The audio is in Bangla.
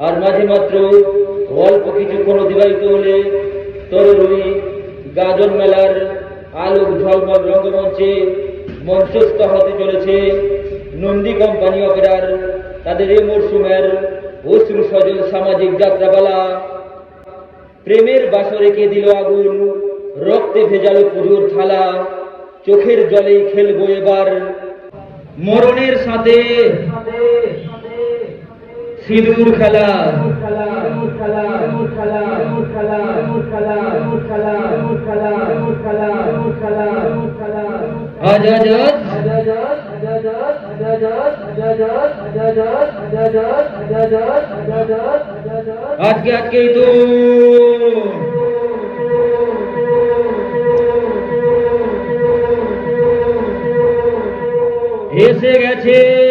আর মাঝে মাত্র অল্প কিছু কিছুক্ষণ অতিবাহিত হলে তরুণী গাজন মেলার আলোক ঝলমল রঙ্গমঞ্চে মঞ্চস্থ হতে চলেছে নন্দী কোম্পানি অপেরার তাদের এই মরশুমের অশ্রু সজল সামাজিক যাত্রাপালা প্রেমের বাসরে কে দিল আগুন, রক্তে ভেজালো পুজোর থালা, চোখের জলেই খেলব এবার মরণের সাথে। সিঁদুর খেলা। আজ আজ আজ আজকে আজকেই তো এসে গেছে।